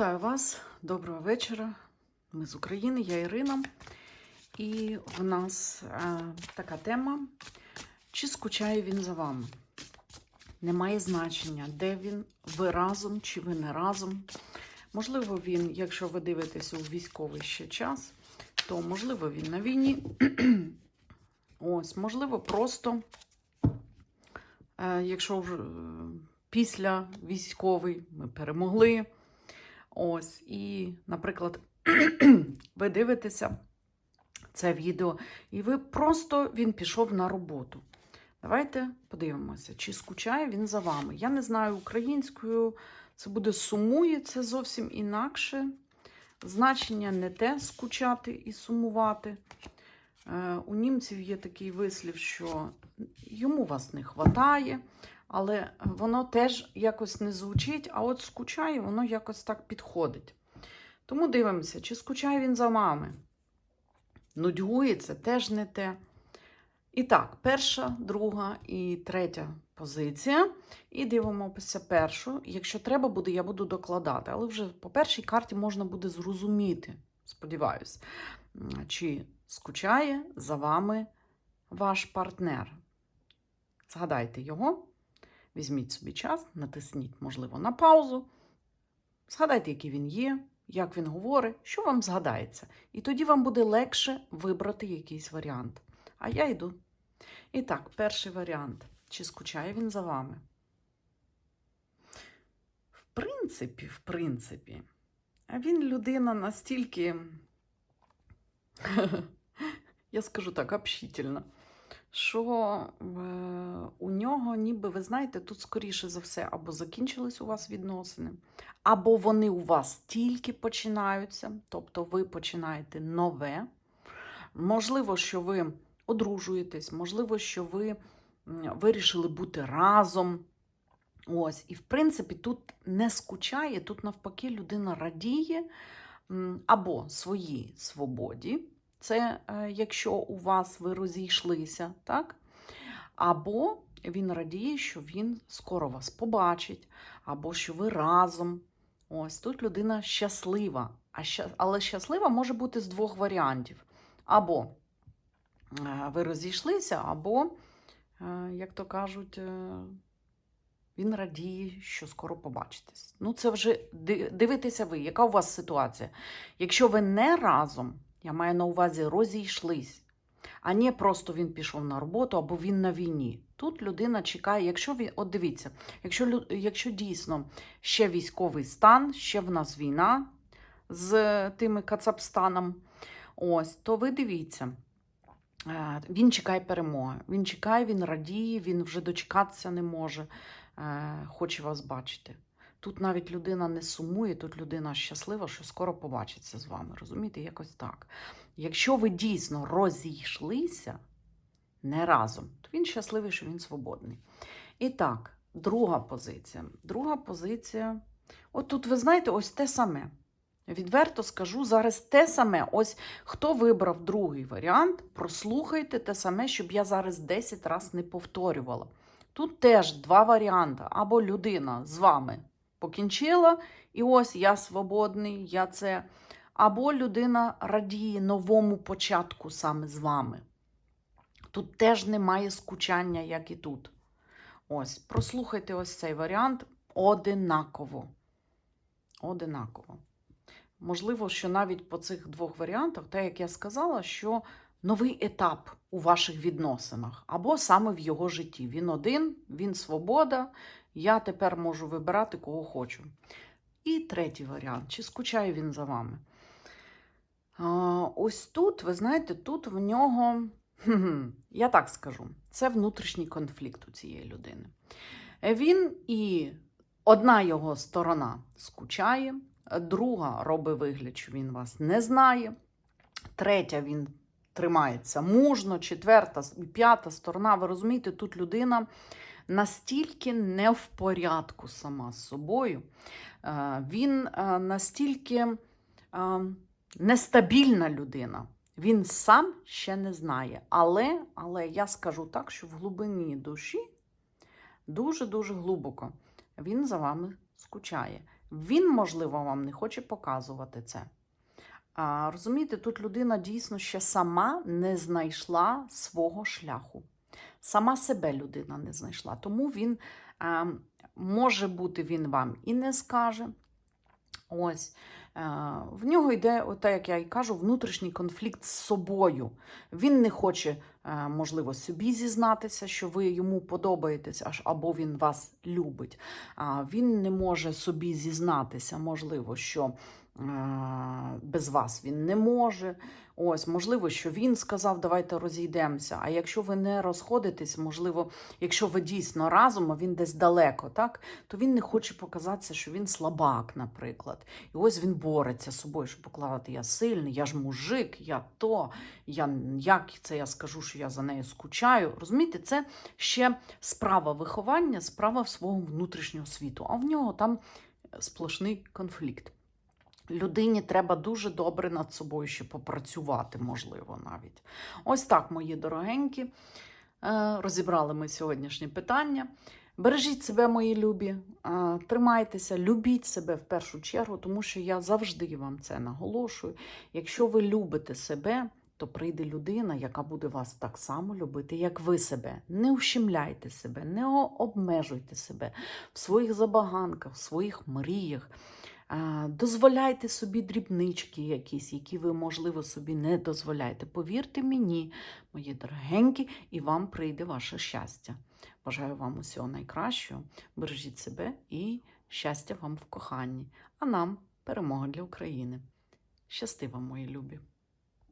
Вітаю вас, доброго вечора. Ми з України, я Ірина. І в нас е, така тема: чи скучає він за вами? Немає значення, де він, ви разом чи ви не разом. Можливо, він, якщо ви дивитесь у військовий ще час, то можливо він на війні. Ось, можливо, просто, е, якщо вже е, після військовий ми перемогли. Ось, і, наприклад, ви дивитеся це відео, і ви просто він пішов на роботу. Давайте подивимося, чи скучає він за вами. Я не знаю українською, це буде сумує, це зовсім інакше. Значення не те скучати і сумувати. Е, У німців є такий вислів, що йому вас не вистачає, але воно теж якось не звучить, а от скучає, воно якось так підходить. Тому дивимося, чи скучає він за. Нудьгує це теж не те. І так, перша, друга і третя позиція. І дивимося першу. Якщо треба буде, я буду докладати. Але вже по першій карті можна буде зрозуміти, сподіваюсь, чи скучає за вами ваш партнер. Згадайте його, візьміть собі час, натисніть, можливо, на паузу. Згадайте, який він є, як він говорить, що вам згадається. І тоді вам буде легше вибрати якийсь варіант. А я йду. І так, перший варіант. Чи скучає він за вами? В принципі, в принципі, він людина настільки, я скажу так, общительна, що е, у нього, ніби, ви знаєте, тут, скоріше за все, або закінчились у вас відносини, або вони у вас тільки починаються, тобто ви починаєте нове. Можливо, що ви одружуєтесь, можливо, що ви вирішили бути разом. Ось, і в принципі, тут не скучає, тут навпаки людина радіє або своїй свободі. Це е, якщо у вас ви розійшлися, так? Або він радіє, що він скоро вас побачить, або що ви разом. Ось тут людина щаслива. Але щаслива може бути з двох варіантів. Або е, ви розійшлися, або, е, як то кажуть, він радіє, що скоро побачитесь. Ну, це вже ди- дивитеся ви, яка у вас ситуація. Якщо ви не разом, я маю на увазі розійшлись, а не просто він пішов на роботу або він на війні. Тут людина чекає, якщо він, от дивіться, якщо, якщо дійсно ще військовий стан, ще в нас війна з тими Кацапстаном, ось, то ви дивіться. Е, Він чекає перемоги. Він чекає, він радіє, він вже дочекатися не може, е, хоче вас бачити. Тут навіть людина не сумує, тут людина щаслива, що скоро побачиться з вами. Розумієте, якось так. Якщо ви дійсно розійшлися не разом, то він щасливий, що він свободний. І так, друга позиція. Друга позиція. От тут, ви знаєте, ось те саме. Відверто скажу зараз те саме. Ось хто вибрав другий варіант, прослухайте те саме, щоб я зараз 10 разів не повторювала. Тут теж два варіанти. Або людина з вами покінчила, і ось я свободний, я це. Або людина радіє новому початку саме з вами. Тут теж немає скучання, як і тут. Ось, прослухайте ось цей варіант одинаково. Одинаково. Можливо, що навіть по цих двох варіантах, те, як я сказала, що новий етап у ваших відносинах, або саме в його житті. Він один, він свобода. Я тепер можу вибирати, кого хочу. І третій варіант: чи скучає він за вами? Ось тут, ви знаєте, тут в нього, я так скажу, це внутрішній конфлікт у цієї людини. Він і одна його сторона скучає, друга робить вигляд, що він вас не знає, третя він тримається мужно, четверта і п'ята сторона. Ви розумієте, тут людина настільки не в порядку сама з собою, е, він е, настільки е, нестабільна людина. Він сам ще не знає. Але, але я скажу так, що в глибині душі дуже-дуже глибоко він за вами скучає. Він, можливо, вам не хоче показувати це. А, розумієте, тут людина дійсно ще сама не знайшла свого шляху. Сама себе людина не знайшла. Тому він а, може бути, він вам і не скаже. Ось. Е, В нього йде, так як я і кажу, внутрішній конфлікт з собою. Він не хоче, е, можливо, собі зізнатися, що ви йому подобаєтесь, аж або він вас любить. Він не може собі зізнатися, можливо, що е, без вас він не може. Ось, можливо, що він сказав, давайте розійдемося. А якщо ви не розходитесь, можливо, якщо ви дійсно разом, а він десь далеко, так, то він не хоче показатися, що він слабак, наприклад. І ось він бореться з собою, щоб покладати, я сильний, я ж мужик, я то, я, як це я скажу, що я за нею скучаю. Розумієте, це ще справа виховання, справа свого внутрішнього світу, а в нього там сплошний конфлікт. Людині треба дуже добре над собою ще попрацювати, можливо, навіть. Ось так, мої дорогенькі. Е, Розібрали ми сьогоднішнє питання. Бережіть себе, мої любі, е, тримайтеся, любіть себе в першу чергу, тому що я завжди вам це наголошую. Якщо ви любите себе, то прийде людина, яка буде вас так само любити, як ви себе. Не ущемляйте себе, не обмежуйте себе в своїх забаганках, в своїх мріях. Дозволяйте собі дрібнички якісь, які ви, можливо, собі не дозволяєте. Повірте мені, мої дорогенькі, і вам прийде ваше щастя. Бажаю вам усього найкращого. Бережіть себе і щастя вам в коханні. А нам перемога для України. Щасти вам, мої любі!